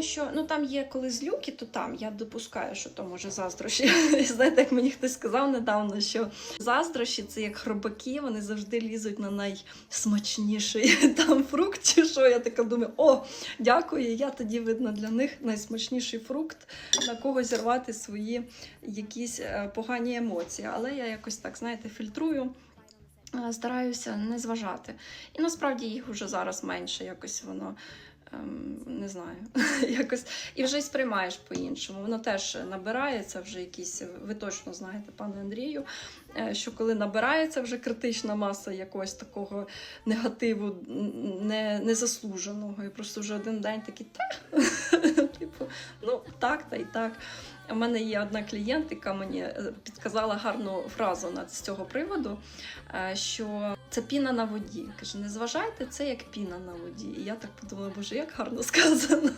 думаю, що ну там є коли злюки, то там я допускаю, що то може заздрощі. Знаєте, як мені хтось сказав недавно, що заздрощі це як хробаки, вони завжди лізуть на найсмачніший там фрукт. Чи що я така думаю, о, дякую. Я тоді видно для них найсмачніший фрукт, на кого зірвати свої якісь е, погані емоції. Але я якось так, знаєте, фільтрую. е, Стараюся не зважати. І насправді їх вже зараз менше, якось воно не знаю. якось і вже й сприймаєш по-іншому. Воно теж набирається вже якісь. Ви точно знаєте, пане Андрію, е, що коли набирається вже критична маса якогось такого негативу не, незаслуженого, і просто вже один день такий та типу, ну так та й так. У мене є одна клієнт, яка мені е, підказала гарну фразу з цього приводу, е, що це піна на воді. Каже, не зважайте, це як піна на воді. І я так подумала, боже, як гарно сказано.